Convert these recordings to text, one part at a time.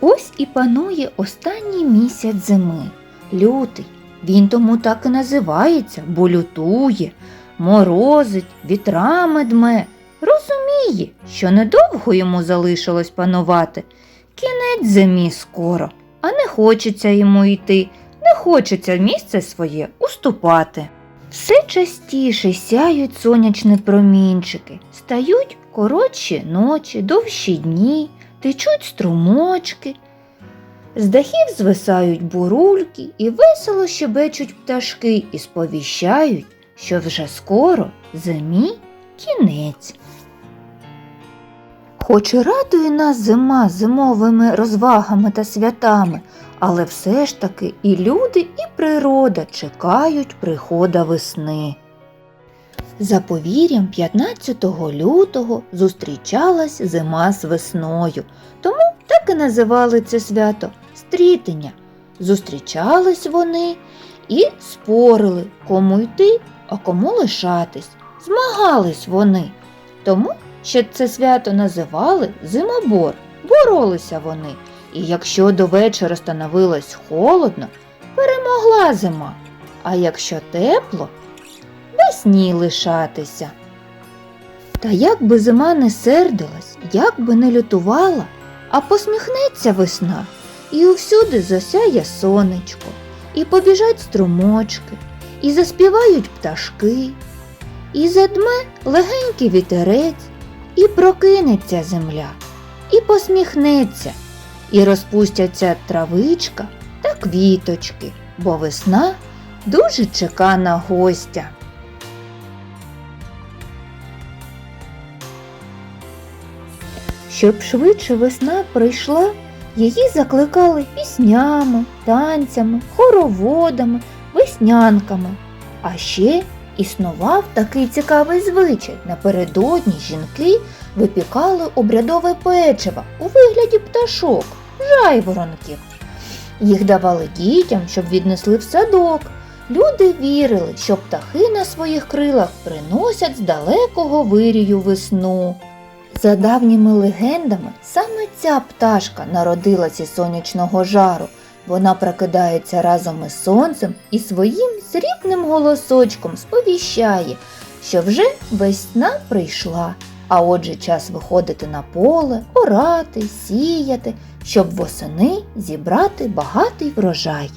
Ось і панує останній місяць зими, лютий. Він тому так і називається, бо лютує, морозить, вітрами дме. Розуміє, що недовго йому залишилось панувати. Кінець зимі скоро, а не хочеться йому йти, не хочеться місце своє уступати. Все частіше сяють сонячні промінчики, стають коротші ночі, довші дні, течуть струмочки. З дахів звисають бурульки і весело щебечуть пташки і сповіщають, що вже скоро зимі кінець. Хоч і радує нас зима зимовими розвагами та святами, але все ж таки і люди, і природа чекають прихода весни. За повір'ям 15 лютого зустрічалась зима з весною, тому так і називали це свято стрітення. Зустрічались вони і спорили, кому йти, а кому лишатись. Змагались вони, тому що це свято називали зимобор, боролися вони. І якщо до вечора становилось холодно, перемогла зима, а якщо тепло, весні лишатися. Та як би зима не сердилась, як би не лютувала, а посміхнеться весна, і усюди засяє сонечко, і побіжать струмочки, і заспівають пташки, і задме легенький вітерець, і прокинеться земля, і посміхнеться, і розпустяться травичка та квіточки, бо весна дуже чека на гостя. Щоб швидше весна прийшла, її закликали піснями, танцями, хороводами, веснянками. А ще існував такий цікавий звичай. Напередодні жінки випікали обрядове печиво у вигляді пташок, жайворонків. Їх давали дітям, щоб віднесли в садок. Люди вірили, що птахи на своїх крилах приносять з далекого вирію весну. За давніми легендами, саме ця пташка народилась із сонячного жару. Вона прокидається разом із сонцем і своїм срібним голосочком сповіщає, що вже весна прийшла, а отже час виходити на поле, орати, сіяти, щоб восени зібрати багатий врожай.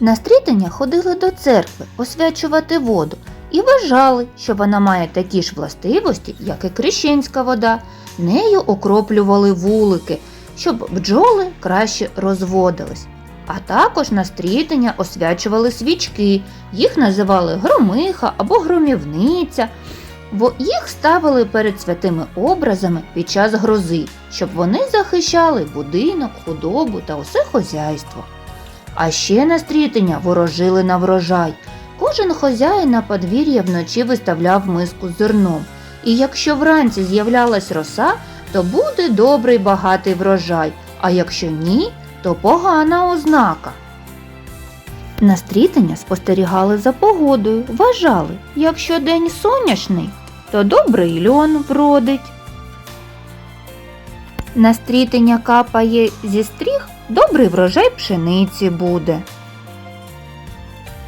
На стрітання ходили до церкви освячувати воду і вважали, що вона має такі ж властивості, як і крещенська вода. Нею окроплювали вулики, щоб бджоли краще розводились. А також на стрітання освячували свічки, їх називали громиха або громівниця, бо їх ставили перед святими образами під час грози, щоб вони захищали будинок, худобу та усе хозяйство. А ще на стрітення ворожили на врожай. Кожен хазяїн на подвір'я вночі виставляв миску з зерном. І якщо вранці з'являлась роса, то буде добрий багатий врожай, а якщо ні, то погана ознака. На стрітення спостерігали за погодою, вважали, якщо день сонячний, то добрий льон вродить. На стрітення капає зі стріх, добрий врожай пшениці буде.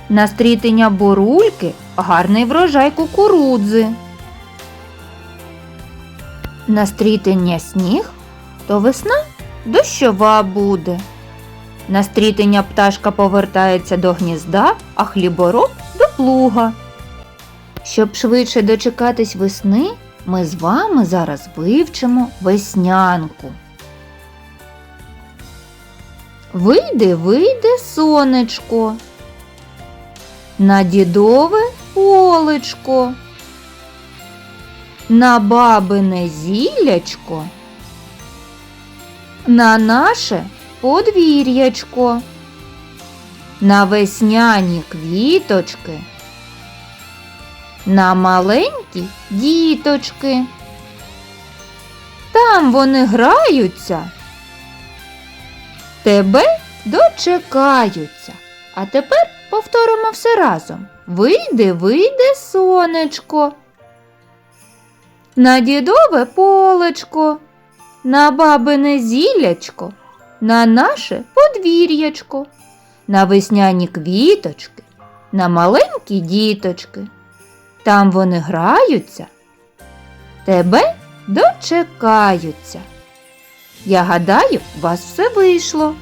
На стрітення борульки гарний врожай кукурудзи. На стрітення сніг то весна дощова буде. На стрітення пташка повертається до гнізда, а хлібороб до плуга. Щоб швидше дочекатись весни, ми з вами зараз вивчимо веснянку. Вийде, вийде сонечко. На дідове полечко. На бабине зіллячко. На наше подвір'ячко. На весняні квіточки. На маленькі діточки. Там вони граються тебе дочекаються, А тепер повторимо все разом. Вийде, вийде сонечко. На дідове полечко, на бабине зіллячко, на наше подвір'ячко, на весняні квіточки, на маленькі діточки. Там вони граються, тебе дочекаються. Я гадаю, у вас все вийшло.